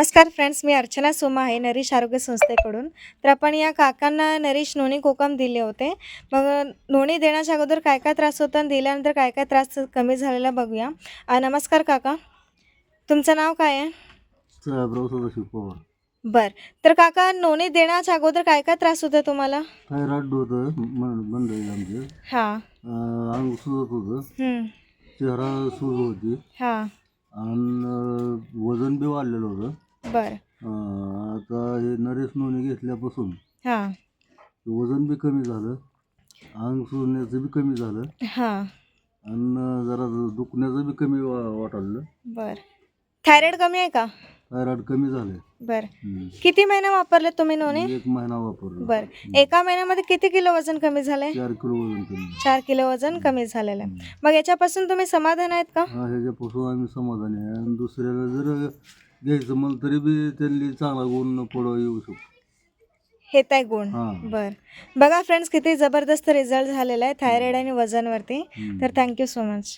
नमस्कार फ्रेंड्स मी अर्चना सोमा आहे नरीश आरोग्य संस्थेकडून. तर आपण या काकांना नरीश नोनी कोकम दिले होते. मग नोणी देण्याच्या अगोदर काय काय त्रास होता आणि दिल्यानंतर काय काय त्रास कमी झालेला बघूया. नमस्कार काका. तुमचं नाव काय आहे? सदाशिव बर. तर काका नोणी देण्याच्या अगोदर काय काय त्रास होता तुम्हाला? थायरॉइड होतं मन बंद आहे आमचे. हां. अं, अंग सुजत होतं. हं, चेहरा सूज होती. हां. आणि अं, वजन बी वाढलेलं होतं. बर. अं, आता हे नरेश नोनी घेतल्यापासून हां. वजन बी कमी झालं अंग सुजण्याचं बी कमी झालं हां. आणि जरा दुखण्याचं बी कमी वा वाटायलं बर. थायरॉइड कमी आहे का? थायरॉइड कमी झालं बर. किती महिने वापरले तुम्ही नोनी? एक महिना वापरला. बर. एका महिन्यामध्ये किती किलो वजन कमी झालंय? चार किलो वजन कमी चार किलो वजन कमी झालेलं आहे. मग याच्यापासून तुम्ही समाधान आहेत का? हा ह्याच्यापासून आम्ही समाधानी आहे. आणि दुसऱ्याला जर घ्यायचं म्हणलं तरी बी त्यांनी चांगला गुण पुढं येऊ शकतो. हे आहे गुण. हा. बर. बघा फ्रेंड्स किती जबरदस्त रिझल्ट झालेला आहे थायरॉइड आणि वजनवरती. हम्म. तर थँक्यू सो मच.